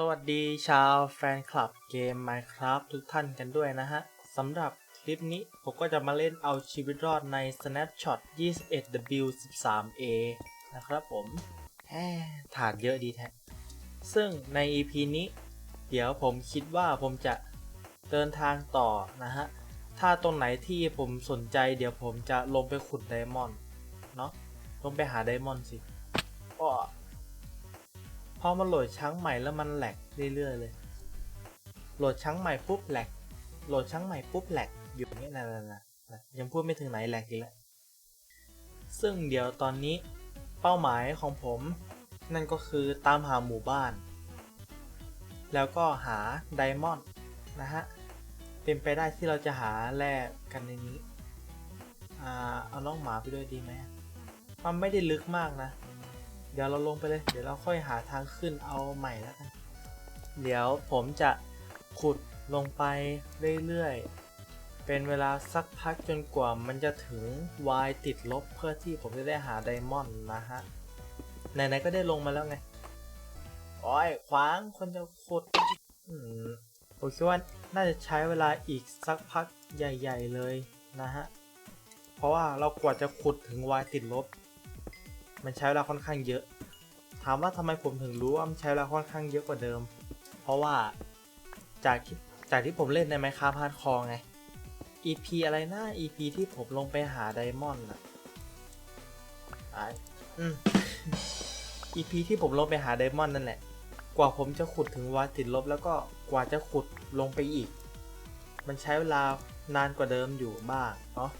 สวัสดีชาวแฟนคลับเกม Minecraft ทุกท่านกันด้วยนะฮะสำหรับคลิปนี้ผมก็จะมาเล่นเอาชีวิตรอดใน Snapshot 21W13A นะครับผมแฮถาดเยอะดีแท้ ซึ่งใน EP นี้ เดี๋ยวผมคิดว่าผมจะเดินทางต่อนะฮะ ถ้าตรงไหนที่ผมสนใจเดี๋ยวผมจะลงไปขุดไดมอนด์เนาะลงไปหาไดมอนด์สิก็ พอมาโหลดชั้งใหม่แล้วมันแหลกเรื่อยๆเลย โหลดชั้งใหม่ปุ๊บแหลก โหลดชั้งใหม่ปุ๊บแหลกอยู่อย่างนี้นะนะนะยังพูดไม่ถึงไหนแหลกอีกแล้ว ซึ่งเดี๋ยวตอนนี้เป้าหมายของผม นั่นก็คือตามหาหมู่บ้าน แล้วก็หาไดมอนด์นะฮะ เป็นไปได้ที่เราจะหาแร่กันในนี้ อ่า เอาน้องหมาไปด้วยดีไหมมันไม่ได้ลึกมากนะ ดี๋ยวเราลงไปเลย เดี๋ยวเราค่อยหาทางขึ้นเอาใหม่แล้วกันเดี๋ยวผมจะขุดลงไปเรื่อยๆ เป็นเวลาสักพักจนกว่ามันจะถึง y ติดลบเพื่อที่ผมจะได้หาไดมอนด์นะฮะ ไหนๆ ก็ได้ลงมาแล้วไง โอ้ยขวางคนจะขุดผมคิดว่าน่าจะใช้เวลาอีกสักพักใหญ่ ๆเลยนะฮะ เพราะว่าเรากว่าจะขุดถึง y ติดลบ มันใช้เวลาค่อนข้างเยอะ ถามว่าทำไมผมถึงรู้ว่ามันใช้เวลาค่อนข้างเยอะกว่าเดิม เพราะว่าจากที่จากที่ผมเล่นในไมค้าพาร์ดคอไง EP อะไรนะ EP ที่ผมลงไปหาไดมอนด์อะอะอืม EP ที่ผมลงไปหาไดมอนด์นั่นแหละ กว่าผมจะขุดถึงวาติดลบแล้วก็กว่าจะขุดลงไปอีก มันใช้เวลานานกว่าเดิมอยู่บ้างเนาะ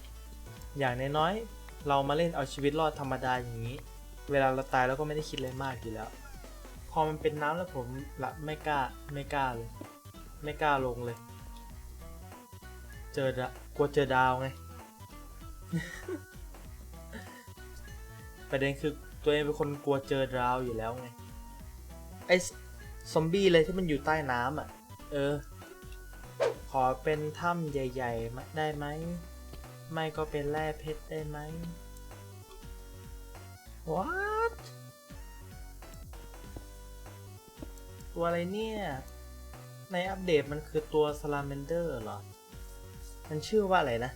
อย่างน้อยๆ เรามาเล่นเอาชีวิตรอดธรรมดาอย่างนี้ เวลาเราตายเราก็ไม่ได้คิดอะไรมากอยู่แล้ว พอมันเป็นน้ำแล้วผมละไม่กล้าไม่กล้าเลย ไม่กล้าลงเลย เจอดะกลัวเจอดาวไง ประเด็นคือตัวเองเป็นคนกลัวเจอดาวอยู่แล้วไง ไอซอมบี้เลยที่มันอยู่ใต้น้ำอะ เออ ขอเป็นถ้ำใหญ่ ๆ ได้ไหม ไม่ก็เป็นแร่เพชรได้ไหม What ตัวอะไรเนี่ย ในอัปเดตมันคือตัว Salamander เหรอ มันชื่อว่าอะไรนะ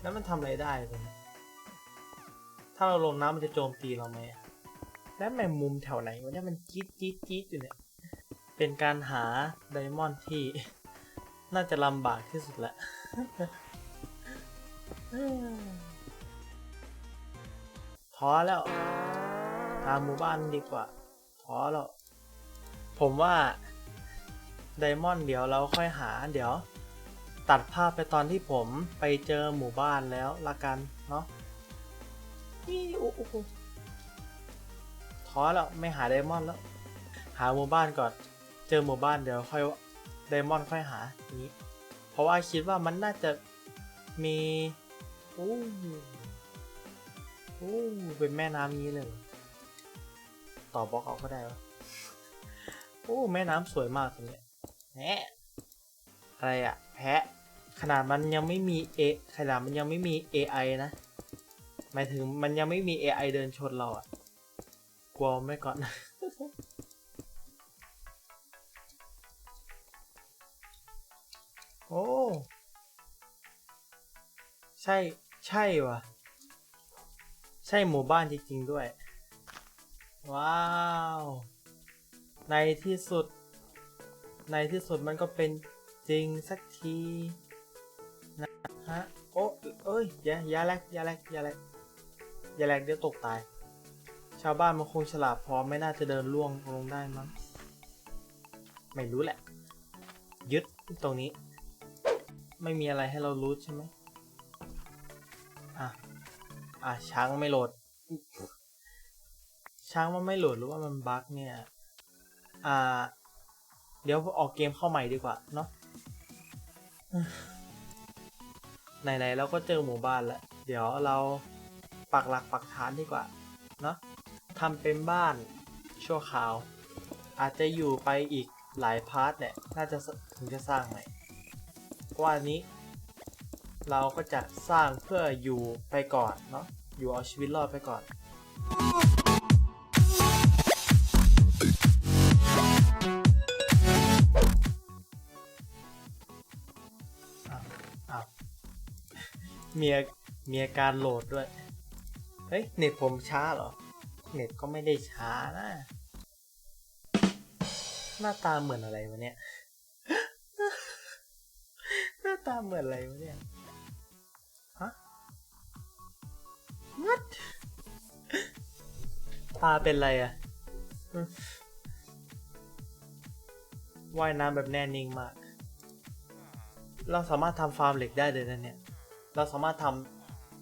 แล้วมันทำอะไรได้ตัวนี้ถ้าเราลงน้ำมันจะโจมตีเราไหม และแมงมุมแถวไหนวะเนี่ยมันจี๊ดจี๊ดจี๊ดอยู่เนี่ย เป็นการหาไดมอนด์ที่ น่าจะลำบากที่สุดละ ท้อแล้วหาหมู่บ้านดีกว่าท้อแล้ว ผมว่าไดมอนด์เดี๋ยวเราค่อยหา เดี๋ยว ตัดภาพไปตอนที่ผมไปเจอหมู่บ้านแล้วละกันเนาะนี่โอ้โหท้อแล้วไม่หาไดมอนด์แล้ว หาหมู่บ้านก่อน เจอหมู่บ้านเดี๋ยวค่อยไดมอนด์ค่อยหาอย่างนี้ เพราะว่าคิดว่ามันน่าจะมี โอ้โอ้เป็นแม่น้ำนี้เลย ต่อบล็อกเอาก็ได้วะโอ้ แม่น้ำสวยมากตรงนี้แหะอะไรอะแพะ ขนาดมันยังไม่มีเอขนาดมันยังไม่มี AI นะ หมายถึงมันยังไม่มี AI เดินชนเราอะกลัวไม่ก่อนโอ้ ใช่ ใช่วะใช่หมู่บ้านจริงๆด้วย ว้าว ในที่สุด ในที่สุดมันก็เป็นจริงสักที นะฮะ โอ้เอ้ยอย่าอย่าแลกอย่าแลกอย่าแลกอย่าแลกเดี๋ยวตกตาย ชาวบ้านมันคงฉลาดพอไม่น่าจะเดินล่วงลงได้มั้ง ไม่รู้แหละ ยึดตรงนี้ ไม่มีอะไรให้เรารู้ใช่ไหม อะ อะช้างไม่โหลด ช้างมันไม่โหลดหรือว่ามันบั๊กเนี่ย อ่า เดี๋ยวออกเกมเข้าใหม่ดีกว่าเนาะไหนๆเราก็เจอหมู่บ้านแล้ว เดี๋ยวเราปักหลักปักฐานดีกว่า เนาะทำเป็นบ้านชั่วคราว อาจจะอยู่ไปอีกหลายพาร์ทเนี่ย น่าจะถึงจะสร้างใหม่เพราะว่านี้ เราก็จะสร้างเพื่ออยู่ไปก่อนเนาะอยู่เอาชีวิตรอดไปก่อนมีมีการโหลดด้วย เฮ้ย เน็ตผมช้าเหรอ เน็ตก็ไม่ได้ช้านะ หน้าตาเหมือนอะไรวะเนี่ย หน้าตาเหมือนอะไรวะเนี่ย what ตาเป็นไรอะว่ายน้ำแบบแน่นิ่งมาก เราสามารถทำฟาร์มเหล็กได้เลยนะเนี่ย เราสามารถท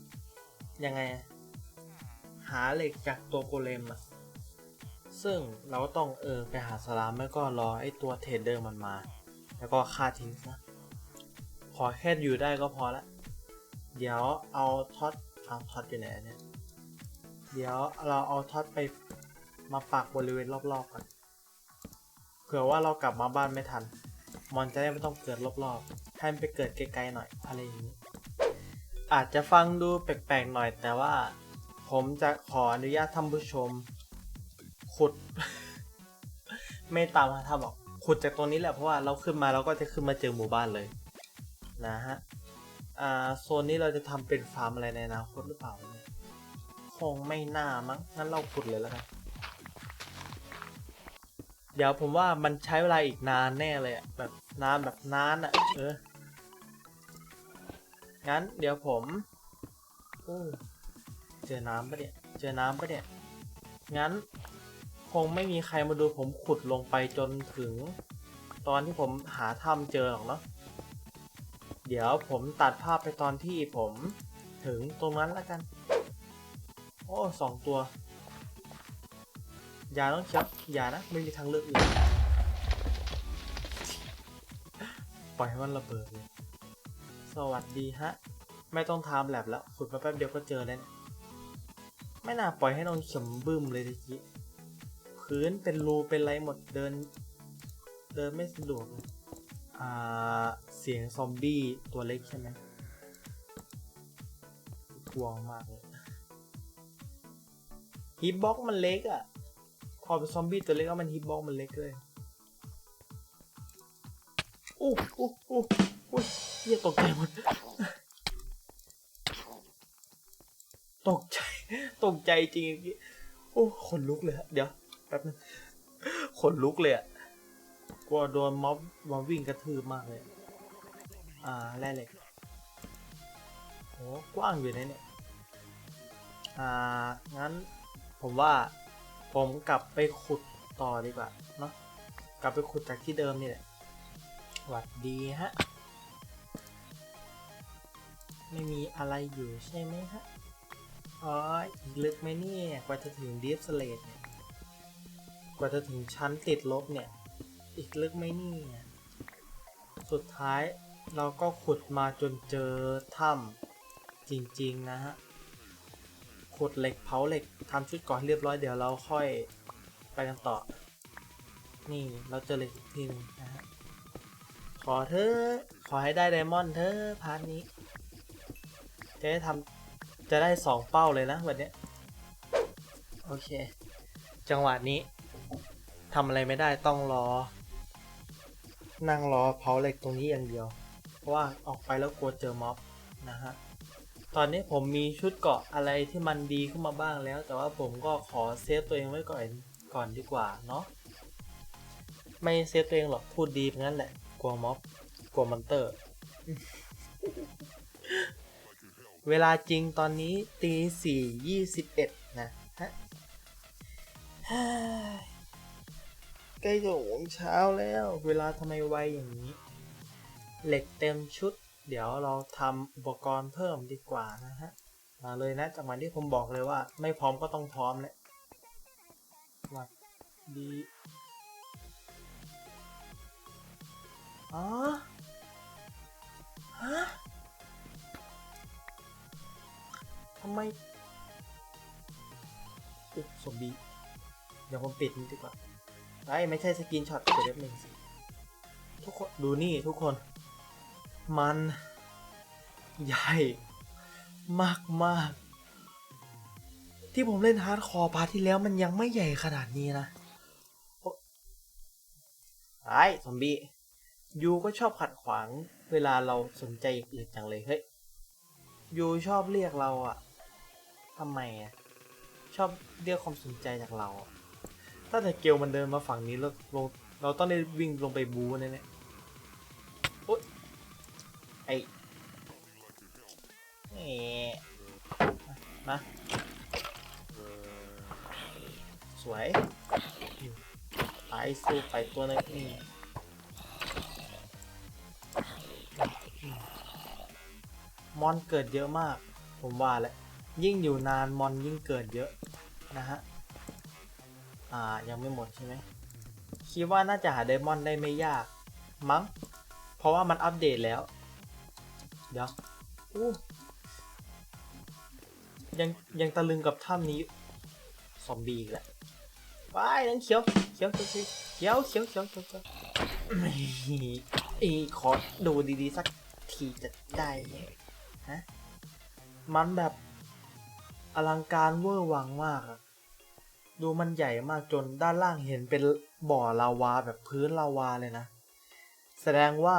ำยังไง หาเหล็กจากตัวโกเลมอะซึ่งเราก็ต้องเออไปหาสลามไม่ก็รอไอ้ตัวเทรดเดอร์มันมา แล้วก็ฆ่าทิ้งซะขอแค่อยู่ได้ก็พอละ เดี๋ยวเอาท็อต เอาท็อตอยู่ไหนเนี่ย เดี๋ยวเราเอาท็อตไปมาปักบริเวณรอบๆก่อน เผื่อว่าเรากลับมาบ้านไม่ทัน มอนจะได้ไม่ต้องเกิดรอบๆให้มันไปเกิดไกลๆหน่อยอะไรอย่างนี้ อาจจะฟังดูแปลกๆหน่อยแต่ว่า ผมจะขออนุญาตท่านผู้ชม ขุด ไม่ตามมาทำหรอก ขุดจากตรงนี้แหละเพราะว่าเราขึ้นมาเราก็จะขึ้นมาเจอหมู่บ้านเลย นะฮะ อ่าโซนนี้เราจะทำเป็นฟาร์มอะไรในอนาคตหรือเปล่าเนี่ยคงไม่น่ามั้งงั้นเราขุดเลยแล้วกันเดี๋ยวผมว่ามันใช้เวลาอีกนานแน่เลยอะแบบนานแบบนานอะเอองั้นเดี๋ยวผมเออเจอน้ำปะเนี่ยเจอน้ำปะเนี่ยงั้นคงไม่มีใครมาดูผมขุดลงไปจนถึง ตอนที่ผมหาถ้ำเจอหรอกเนาะ เดี๋ยวผมตัดภาพไปตอนที่ผมถึงตรงนั้นแล้วกัน โอ้สองตัว อย่าต้องชับอย่านะ ไม่มีทางเลือกอื่นปล่อยให้มันระเบิดเลยสวัสดีฮะ ไม่ต้องทำแลบแล้วขุดมาแป๊บเดียวก็เจอแล้วไม่น่าปล่อยให้น้องเข็มบึ้มเลยทีกี้พื้นเป็นรูเป็นไรหมดเดิน เดินไม่สะดวกเลย อ่าเสียงซอมบี้ตัวเล็กใช่ไหมกลัวมากเลยฮิปบ็อกมันเล็กอะ่ะพอเป็นซอมบี้ตัวเล็กแล้วมันฮิปบ็อกมันเล็กเลยอู้อู้อู้อู้เฮียตกใจหมด ตกใจ ตกใจจริงเมื่อกี้โอ้ขนลุกเลย เดี๋ยวแป๊บนึงขนลุกเลยอะ กลัวโดนม็อบมาวิ่งกระทืบมากเลย อ่าแร่เหล็กโหกว้างอยู่นะเนี่ย อ่า งั้นผมว่าผมกลับไปขุดต่อดีกว่าเนาะ กลับไปขุดจากที่เดิมนี่แหละหวัดดีฮะ ไม่มีอะไรอยู่ใช่ไหมฮะอ๋ออีกลึกไหมเนี่ย กว่าจะถึงดีฟสเลดเนี่ย กว่าจะถึงชั้นติดลบเนี่ย อีกลึกไหมนี่ สุดท้ายเราก็ขุดมาจนเจอถ้ำจริงๆนะฮะ ขุดเหล็กเผาเหล็กทำชุดก่อนเรียบร้อยเดี๋ยวเราค่อยไปกันต่อ นี่เราเจอเหล็กอีกทีนึงนะฮะ ขอเธอขอให้ได้ไดมอนด์เธอพาร์ทนี้ จะได้ทำจะได้สองเป้าเลยนะวันเนี้ยโอเค จังหวะนี้ทำอะไรไม่ได้ต้องรอ นั่งรอเผาเหล็กตรงนี้อย่างเดียว เพราะว่าออกไปแล้วกลัวเจอม็อบนะฮะ ตอนนี้ผมมีชุดเกาะอะไรที่มันดีขึ้นมาบ้างแล้ว แต่ว่าผมก็ขอเซฟตัวเองไว้ก่อนก่อนดีกว่าเนาะ ไม่เซฟตัวเองหรอกพูดดีเพียงนั้นแหละ กลัวม็อบ กลัวมอนเตอร์ เวลาจริงตอนนี้ตีสี่ยี่สิบเอ็ดนะฮะ ใกล้จะหงเช้าแล้ว เวลาทำไมไวอย่างนี้ เหล็กเต็มชุด เดี๋ยวเราทำอุปกรณ์เพิ่มดีกว่านะฮะ มาเลยนะจากวันที่ผมบอกเลยว่า ไม่พร้อมก็ต้องพร้อมแหละหวัดดีอ๋อฮะทำไมอุ๊ยสมบีเดี๋ยวผมปิดนี่ดีกว่า ไอ้ยไม่ใช่สกินช็อตเดี๋ยวแป๊บนึงสิทุกคนดูนี่ทุกคน มัน ใหญ่ มากมากที่ผมเล่นฮาร์ดคอร์พาร์ทที่แล้วมันยังไม่ใหญ่ขนาดนี้นะโอ๊ะไอ้ซอมบี้ยูก็ชอบขัดขวางเวลาเราสนใจอย่างอื่นจังเลยเฮ้ยยูชอบเรียกเราอะทำไมอะชอบเรียกความสนใจจากเราอะ ถ้าแต่เกลมันเดินมาฝั่งนี้แล้วลงเราต้องได้วิ่งลงไปบูแน่ๆโอ๊ยไอเอ๊ะมาสวยไปสู้ไปตัวนึงนี่มอนเกิดเยอะมาก ผมว่าแหละยิ่งอยู่นานมอนยิ่งเกิดเยอะนะฮะ อ่ายังไม่หมดใช่ไหมคิดว่าน่าจะหาไดมอนด์ได้ไม่ยาก มั้ง เพราะว่ามันอัปเดตแล้ว เดี๋ยวอู้ยังยังตะลึงกับถ้ำนี้ซอมบี้อีกแล้วว้ายนั่นเขียวเขียวเขียวเขียวเขียวเขียวเขียวเขียวอีขอดูดีๆสักทีจะได้ฮะมันแบบอลังการเวอร์วังมากอะ ดูมันใหญ่มากจนด้านล่างเห็นเป็นบ่อลาวาแบบพื้นลาวาเลยนะ แสดงว่า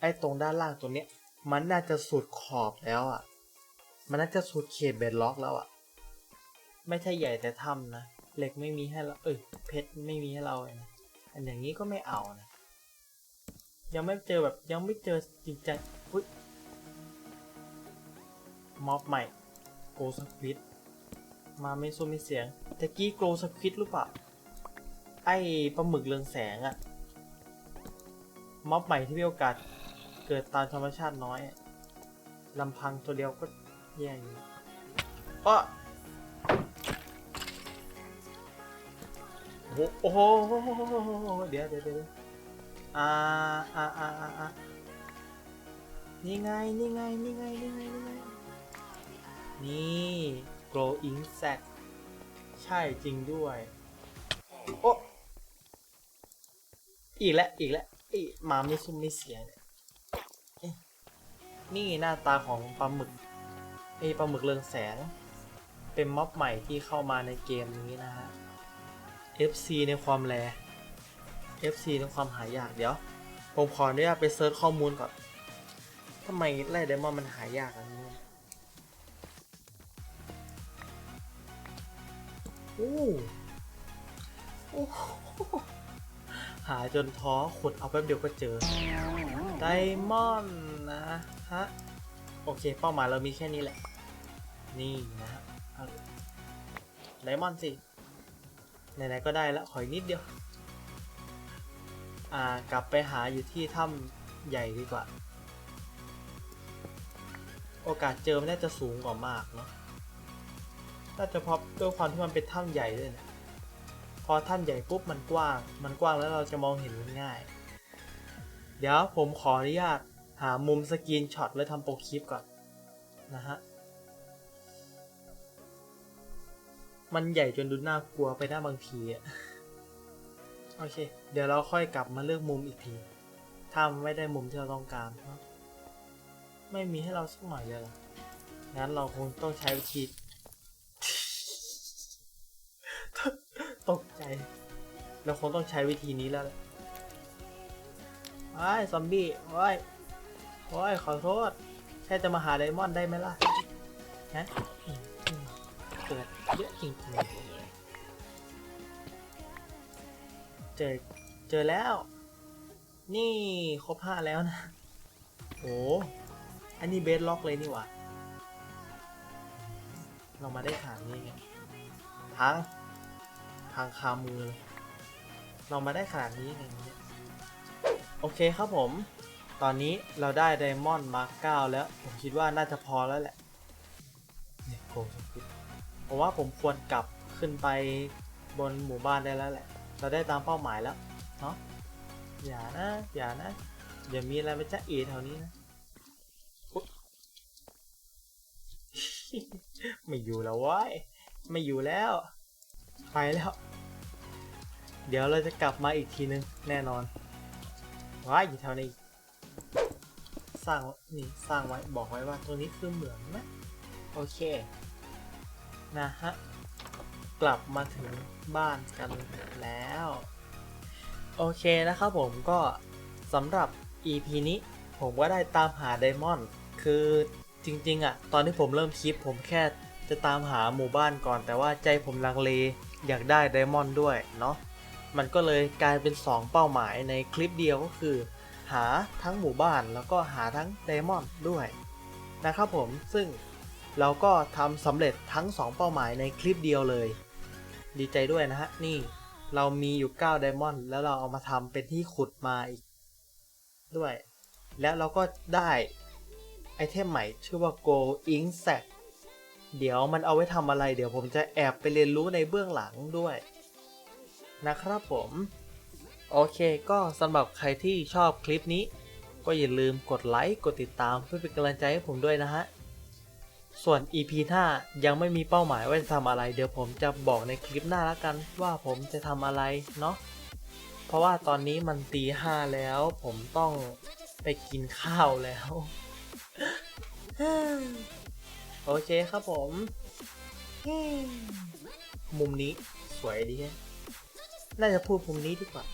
ไอ้ตรงด้านล่างตรงเนี้ย มันน่าจะสุดขอบแล้วอะมันน่าจะสุดเขตเบดล็อกแล้วอะไม่ใช่ใหญ่แต่ถ้ำนะเหล็กไม่มีให้เราเอ้ยเพชรไม่มีให้เราเลยนะอันอย่างนี้ก็ไม่เอานะยังไม่เจอแบบยังไม่เจอจริงจังอุ๊ยม็อบใหม่โกสควิด มาไม่สู้ไม่เสียงตะกี้โกลสควิดหรือเปล่า ไอ้ปลาหมึกเรืองแสงอะม็อบใหม่ที่มีโอกาสเกิดตามธรรมชาติน้อยลำพังตัวเดียวก็แย่อยู่ก็โอ้โหเดี๋ยวเดี๋ยวเดี๋ยวอ่าอ่าอ่าอ่าอ่านี่ไง นี่ไง นี่ไง นี่ไง นี่ไง นี่ grow insect ใช่จริงด้วย โอ้อีกแล้วอีกแล้วอีมาไม่ซุ่มไม่เสียเนี่ยนี่หน้าตาของปลาหมึกไอ้ปลาหมึกเรืองแสง เป็นม็อบใหม่ที่เข้ามาในเกมนี้นะฮะ FC ในความแร FC ในความหายากเดี๋ยว ผมขออนุญาตไปเซิร์ชข้อมูลก่อนทำไมไล่เดมอนมันหายากอันนี้ อ้โอ้โหหาจนท้อขุดเอาแป๊บเดียวก็เจอ ไดมอนด์นะฮะ โอเค เป้าหมายเรามีแค่นี้แหละ นี่นะฮะไดมอนด์สิ ไหนๆก็ได้แล้วขออีกนิดเดียว อ่า กลับไปหาอยู่ที่ถ้ำใหญ่ดีกว่า โอกาสเจอมันน่าจะสูงกว่ามากเนาะ น่าจะเพราะด้วยความที่มันเป็นถ้ำใหญ่ด้วยเนี่ยพอถ้ำใหญ่ปุ๊บมันกว้าง มันกว้างแล้วเราจะมองเห็นง่าย เดี๋ยวผมขออนุญาตหามุมสกรีนช็อตไว้ทำโปรคลิปก่อนนะฮะ มันใหญ่จนดูน่ากลัวไปได้บางทีอะโอเค เดี๋ยวเราค่อยกลับมาเลือกมุมอีกที ถ้ามันไม่ได้มุมที่เราต้องการ ไม่มีให้เราสักหน่อยเลยหรองั้นเราคงต้องใช้วิธี ตกใจ เราคงต้องใช้วิธีนี้แล้วไอ้ยซอมบี้โอ้ยโอ้ยขอโทษ แค่จะมาหาไดมอนด์ได้ไหมล่ะฮะเกิดเยอะจริงๆเจอ เจอแล้ว นี่ครบห้าแล้วนะโอ้อันนี้เบสล็อกเลยนี่หว่า เรามาได้ฐานนี้ไงพัง พังคามือเลยเรามาได้ขนาดนี้เองนี่ยโอเคครับผม ตอนนี้เราได้ไดมอนด์มาร์ก9แล้ว ผมคิดว่าน่าจะพอแล้วแหละเนี่ยโกงสุดผมว่าผมควรกลับขึ้นไปบนหมู่บ้านได้แล้วแหละ เราได้ตามเป้าหมายแล้วเนาะอย่านะอย่านะอย่ามีอะไรมาจ้าเอแถวนี้นะไม่อยู่แล้วว้ยไม่อยู่แล้ว ไปแล้ว เดี๋ยวเราจะกลับมาอีกทีนึงแน่นอนว้ายอยู่แถวนี้ สร้างนี่สร้างไว้บอกไว้ว่าตรงนี้คือเหมืองนะ โอเค นะฮะ กลับมาถึงบ้านกันแล้ว โอเคนะครับผมก็สำหรับ EP นี้ผมก็ได้ตามหาไดมอนด์คือจริงๆอะตอนที่ผมเริ่มคลิปผมแค่จะตามหาหมู่บ้านก่อน แต่ว่าใจผมลังเล อยากได้ไดมอนด์ด้วยเนาะมันก็เลยกลายเป็น 2 เป้าหมายในคลิปเดียวก็คือ หาทั้งหมู่บ้านแล้วก็หาทั้งไดมอนด์ด้วยนะครับผมซึ่งเราก็ทำสำเร็จทั้ง 2 เป้าหมายในคลิปเดียวเลย ดีใจด้วยนะฮะ นี่เรามีอยู่9ไดมอนด์แล้วเราเอามาทำเป็นที่ขุดมาอีก ด้วย แล้วเราก็ได้ไอเทมใหม่ชื่อว่า Go Ink Sack เดี๋ยวมันเอาไว้ทำอะไร เดี๋ยวผมจะแอบไปเรียนรู้ในเบื้องหลังด้วย นะครับผม โอเคก็สำหรับใครที่ชอบคลิปนี้ ก็อย่าลืมกดไลค์กดติดตามเพื่อเป็นกำลังใจให้ผมด้วยนะฮะ ส่วน EP หน้ายังไม่มีเป้าหมายว่าจะทำอะไร เดี๋ยวผมจะบอกในคลิปหน้าแล้วกันว่าผมจะทำอะไรเนาะเพราะว่าตอนนี้มันตีห้าแล้ว ผมต้องไปกินข้าวแล้ว โอเคครับผม มุมนี้สวยดีแฮะน่าจะพูดมุมนี้ดีกว่า